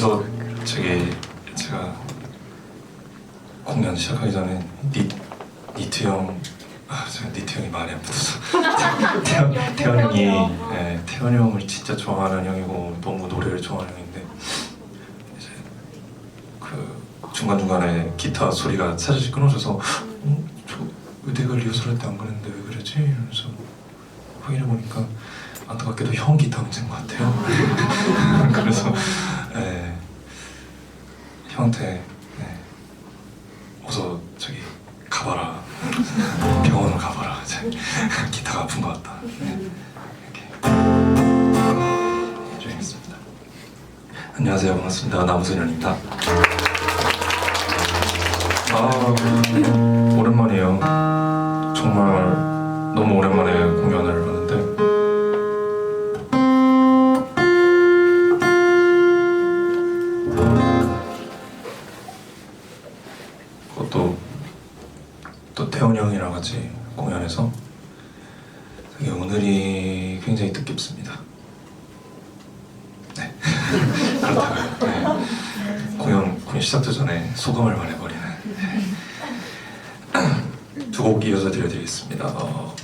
여기서 저기 제가 공연 시작하기 전에 니, 니트 형 아, 제가 니트 형이 많이 아프서 태연, 태연 형이 예, 태연 형을 진짜 좋아하는 형이고 너무 노래를 좋아하는 형인데 이제 그 중간 중간에 기타 소리가 살짝 끊어져서 어, 저 의대가 리허설할 때 안 그랬는데 왜 그러지? 이러면서 확인해 보니까 안타깝게도 형 기타 문제인 것 같아요. 그래서 예, 형한테 예, 어서 저기 가봐라 병원을 가봐라 제 기타가 아픈 것 같다. 네, 이렇게 해주겠습니다. 안녕하세요 반갑습니다 남수현입니다. 아 오랜만이에요. 정말 너무 오랜만에 공연을 두 곡 이어서 들려드리겠습니다. 어,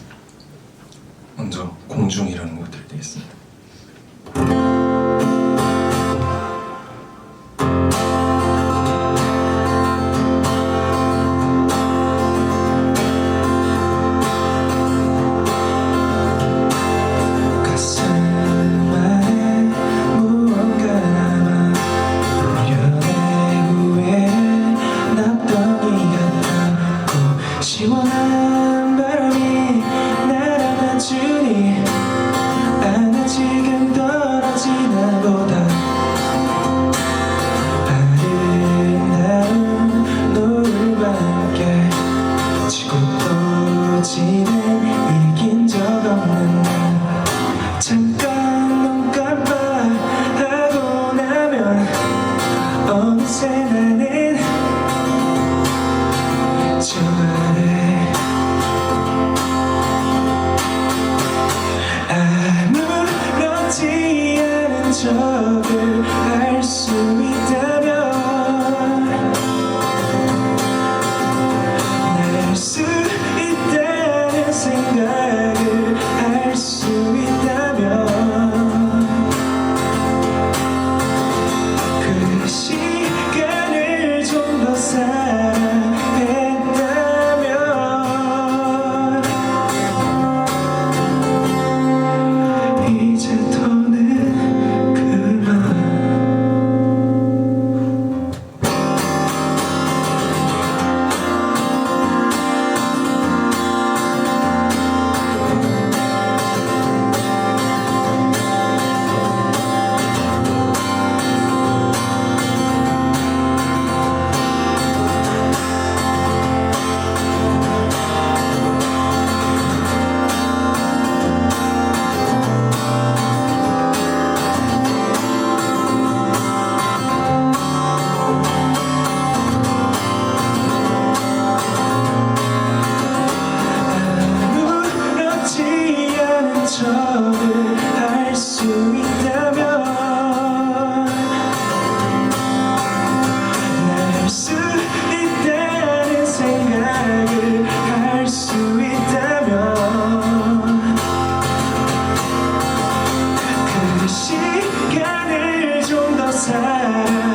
먼저 공중이라는 곡 들려드리겠습니다. time.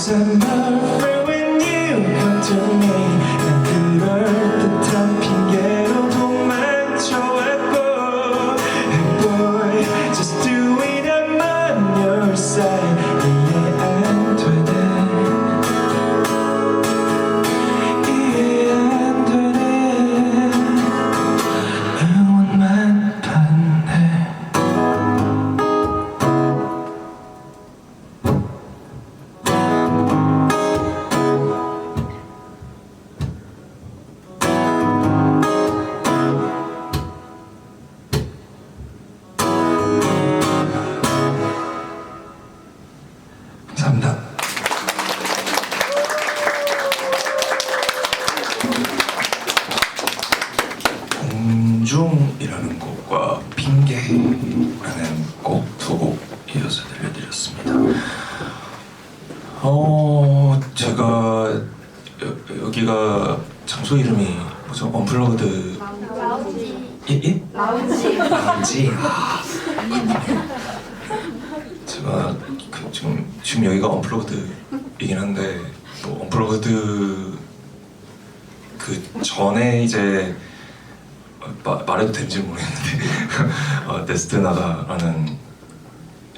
Summer when you come to me 난 그럴 듯한 핑계 공중이라는 곡과 핑계라는 곡두곡 이어서 들려드렸습니다. 어 제가 여, 여기가 장소 이름이 뭐죠? 언플러그드 라운지 예? 예? 라운지 라운지 아. 제가 그 지금 지금 여기가 언플러그드이긴 한데 또 언플러그드 그 전에 이제 어, 마, 말해도 되는지 모르겠는데 어, 데스트나다라는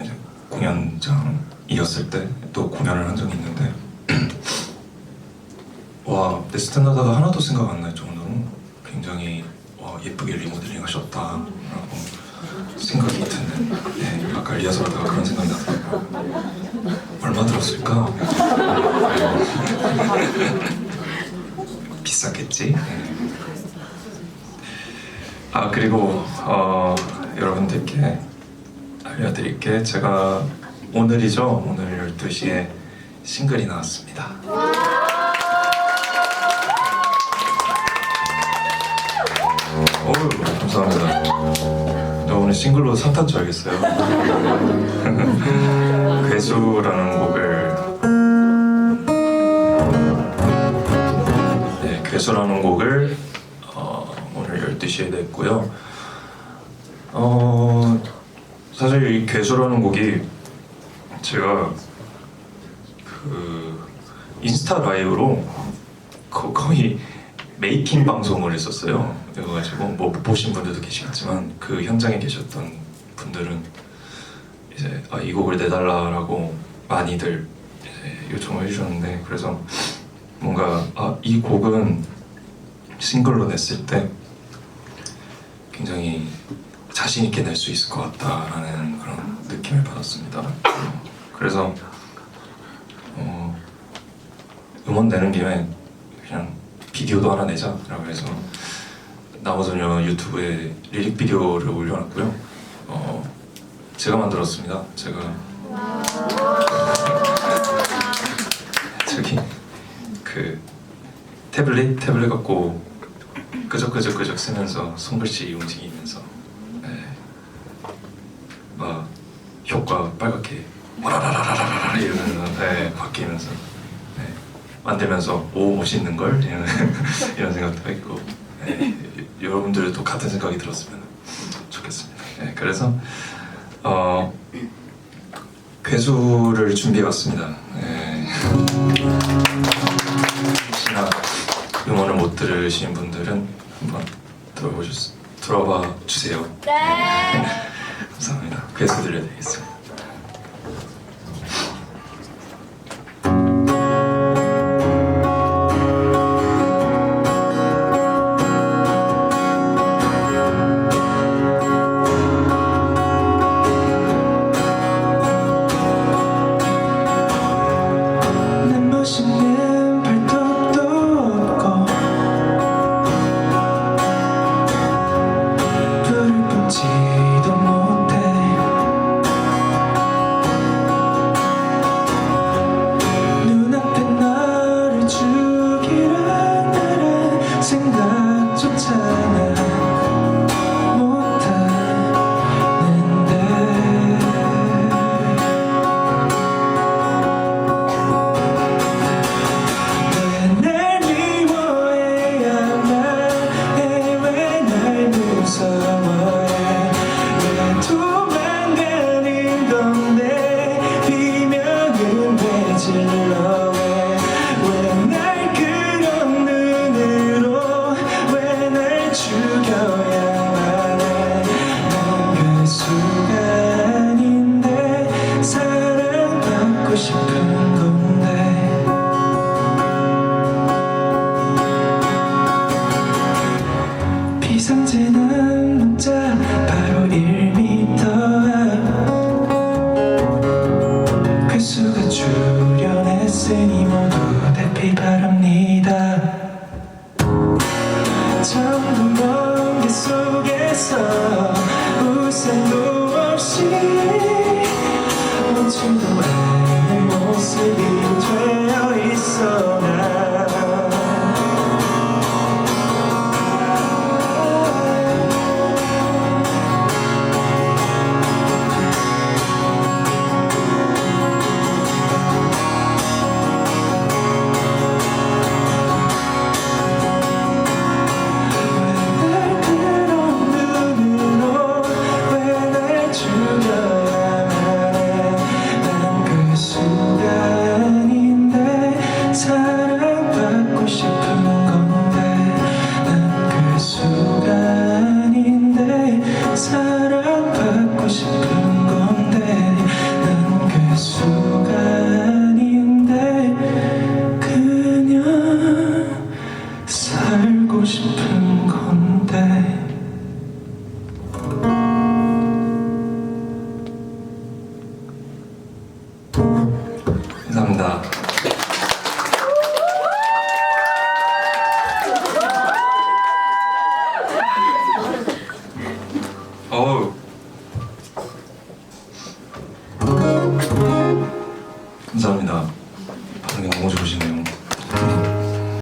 이제 공연장이었을 때 또 공연을 한 적이 있는데 와 데스트나다가 하나도 생각 안 날 정도로 굉장히 와, 예쁘게 리모델링 하셨다라고 생각이 드는 네, 아까 리허설 하다가 그런 생각이 나더라고요 얼마 들었을까? 비쌌겠지? 네. 아 그리고 어, 여러분들께 알려드릴 게. 제가 오늘이죠? 오늘 12시에 싱글이 나왔습니다. 어우 감사합니다. 저 오늘 싱글로 산탄 줘야겠어요. 괴수라는 곡을. 네, 괴수라는 곡을 어, 오늘 12시에 냈고요 어, 사실 이 괴수라는 곡이 제가 그 인스타 라이브로 거, 거의 메이킹 방송을 했었어요. 그래가지고 뭐 보신 분들도 계시겠지만 그 현장에 계셨던 분들은 이제 아, 이 곡을 내달라라고 많이들 요청을 해주셨는데 그래서 뭔가 아, 이 곡은 싱글로 냈을 때 굉장히 자신 있게 낼 수 있을 것 같다라는 그런 느낌을 받았습니다. 그래서 어, 음원 내는 김에 그냥 비디오도 하나 내자라고 해서 나머지는 유튜브에 리릭 비디오를 올려놨고요. 어, 제가 만들었습니다. 제가 저기 그 태블릿 태블릿 갖고 끄적끄적 끄적 쓰면서 손글씨 움직이면서 네. 막 효과 빨갛게 와라라라라라 이러면서 네, 바뀌면서 네. 만들면서 오 멋있는 걸 이런 이런 생각도 했고 네. 여러분들도 같은 생각이 들었으면 좋겠습니다. 네. 그래서 어, 괴수를 준비해봤습니다. 네. 음원을 못 들으신 분들은 한번 들어보셨, 들어봐 주세요. 네. 감사합니다. 그래서 들려드리겠습니다.